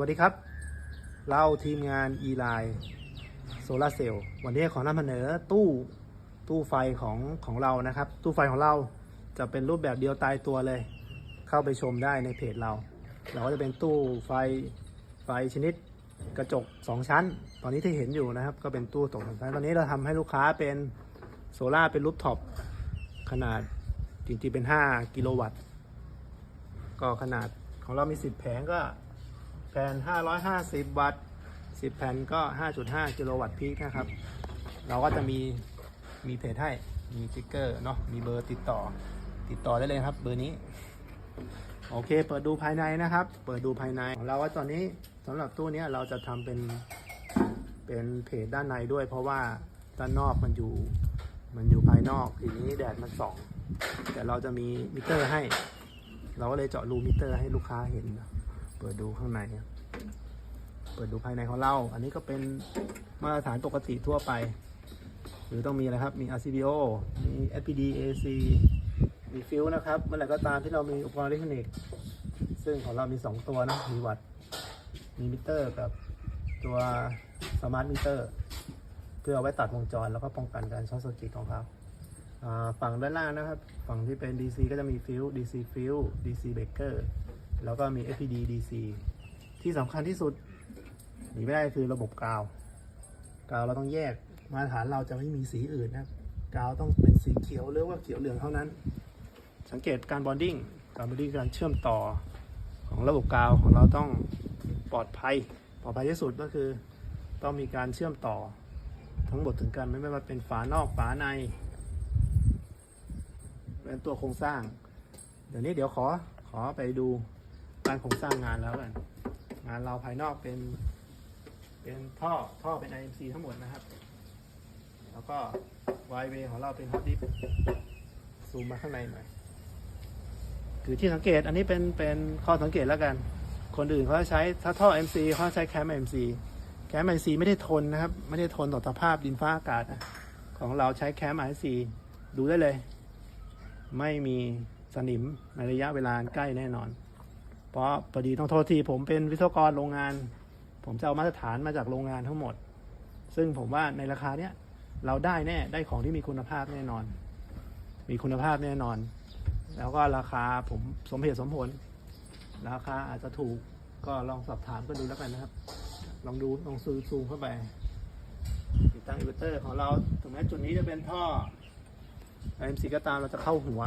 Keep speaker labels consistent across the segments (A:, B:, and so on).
A: วัสดีครับ เราทีมงาน e l i โซลาเซลล์วันนี้ขอนำเสนอตู้ตู้ไฟของของเรานะครับ ตู้ไฟของเราจะเป็นรูปแบบเดียวตายตัวเลย เข้าไปชมได้ในเพจเรา เราก็จะเป็นตู้ไฟไฟชนิดกระจก 2 ชั้น ตอนนี้ที่เห็นอยู่นะครับ ก็เป็นตู้ตกสองชั้นตอนนี้เราทำให้ลูกค้าเป็นโซล่าเป็นรูปท็อปขนาดจริงๆเป็น 5 กิโลวัตต์ ก็ขนาดของเรามี 10 แผงก็ ผ่น 550 วัตต์ 10 แผ่นก็ 5.5 กิโลวัตต์พีคนะครับ เราก็จะมีมีเพจให้ มีสติ๊กเกอร์เนาะ มีเบอร์ติดต่อ ติดต่อได้เลยครับเบอร์นี้ โอเค เปิดดูภายในนะครับ เปิดดูภายในของเราว่าตอนนี้สำหรับตู้เนี้ยเราจะทำเป็นเป็นเพจด้านในด้วย เพราะว่าด้านนอกมันอยู่มันอยู่ภายนอกทีนี้แดดมันส่อง แต่เราจะมีมิเตอร์ให้ เราก็เลยเจาะรูมิเตอร์ให้ลูกค้าเห็น เปิดดูข้างใน เปิดดูภายในของเรา อันนี้ก็เป็นมาตรฐานปกติทั่วไป หรือต้องมีอะไรครับ มี RCBO มี SPD AC มีฟิวนะครับ เมื่อไหร่ก็ตามที่เรามีอุปกรณ์อิเล็กทรอนิกส์ ซึ่งของเรามี 2 ตัวนะ มีวัดมีมิเตอร์กับตัวสมาร์ทมิเตอร์ เพื่อเอาไว้ตัดวงจรแล้วก็ป้องกันการช็อตเซอร์กิตของเขาอ่าฝั่งด้านล่างนะครับ ฝั่งที่เป็น DC ก็จะมีฟิว DC ฟิว DC breaker แล้วก็มี FPD DC ที่สำคัญที่สุดหนีไม่ได้คือระบบกาว กาวเราต้องแยกมาตรฐานเราจะไม่มีสีอื่นนะกาวต้องเป็นสีเขียวหรือว่าเขียวเหลืองเท่านั้น สังเกตการบอนดิ้งการบอนดิ้งการเชื่อมต่อของระบบกาวของเราต้องปลอดภัยปลอดภัยที่สุดก็คือต้องมีการเชื่อมต่อทั้งหมดถึงกันไม่ว่าเป็นฝานอกฝาในเป็นตัวโครงสร้าง เดี๋ยวนี้เดี๋ยวขอขอไปดูการโครงสร้างงานแล้วกันานเราภายนอกเป็น เป็นท่อท่อเป็น IMC ทั้งหมดนะครับ แล้วก็ y w a y ของเราเป็น hot dip ซูมมาข้างในหน่อยคือที่สังเกตอันนี้เป็นเป็นข้อสังเกตแล้วกัน คนอื่นเขาใช้ถ้าท่อ MC เขาใช้แคม MC แคม MC ไม่ได้ทนนะครับ ไม่ได้ทนต่อสภาพดินฟ้าอากาศนะของเราใช้แคม IC ดูได้เลย ไม่มีสนิมในระยะเวลาใกล้แน่นอน เพราะพอดีต้องโทษทีผมเป็นวิศวกรโรงงาน ผมจะเอามาตรฐานมาจากโรงงานทั้งหมด ซึ่งผมว่าในราคาเนี้ยเราได้แน่ได้ของที่มีคุณภาพแน่นอน มีคุณภาพแน่นอน แล้วก็ราคาผมสมเหตุสมผล ราคาอาจจะถูกก็ลองสอบถามกันดูแล้วกันนะครับ ลองดูลองซูมซูมเข้าไปติดตั้งอินเวอร์เตอร์ของเราถึงแม้จุดนี้จะเป็นท่อ IMC ก็ตามเราจะเข้าหัว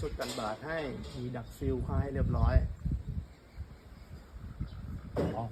A: ชุดกันบาดให้มีดักซิลค่าให้เรียบร้อยอ๋อ